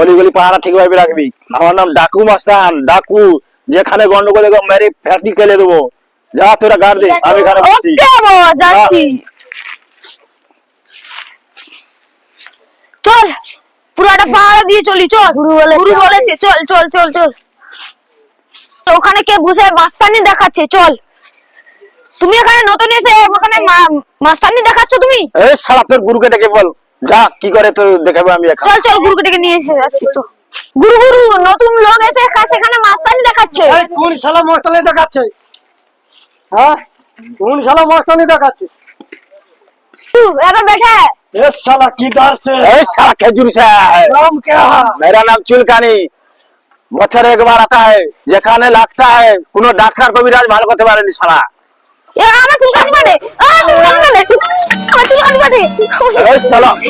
অলিগলি পাহারা ঠিকভাবে রাখবি। আমার নাম ডাকু মাস্তান ডাকু। যেখানে গন্ডগোল মেরে ফ্যাটি কেলে দেবো। যা তোরা গাড় দে আমি এখানে যাচ্ছি। চল পুরাটা পাহাড়া দিয়ে চলি চল। গুরু বলেছে। চল চল চল চল। ওখানে কে বসে মাস্তানি দেখাচ্ছে চল। তুমি এখানে নতুন এসে ওখানে মাস্তানি দেখাচ্ছ তুমি? এই সারা তোর গুরুকে ডেকে বল। যা কি করে তো দেখাবো আমি এখন চল চল গুরুকে ডেকে নিয়ে এসে আসছি তো গুরু গুরু নতুন লোক এসে কা- সেখানে মাস্তানি দেখাচ্ছে এই কোন শালা মস্তানি দেখাচ্ছে হ্যাঁ কোন শালা মস্তানি দেখাচ্ছে तू এবার बैठा है এ শালা কি দাঁড়ছে এই সারা খেজুর সাহেব নাম কে হ্যাঁ मेरा नाम चुलकानी বছরে একবার आता है যেখানে লাগতা है কোনো ডাক্তার কবিরাজ ভালো করতে পারেনি সারা এ আমার চুলকানি বাড়ে এই চলো।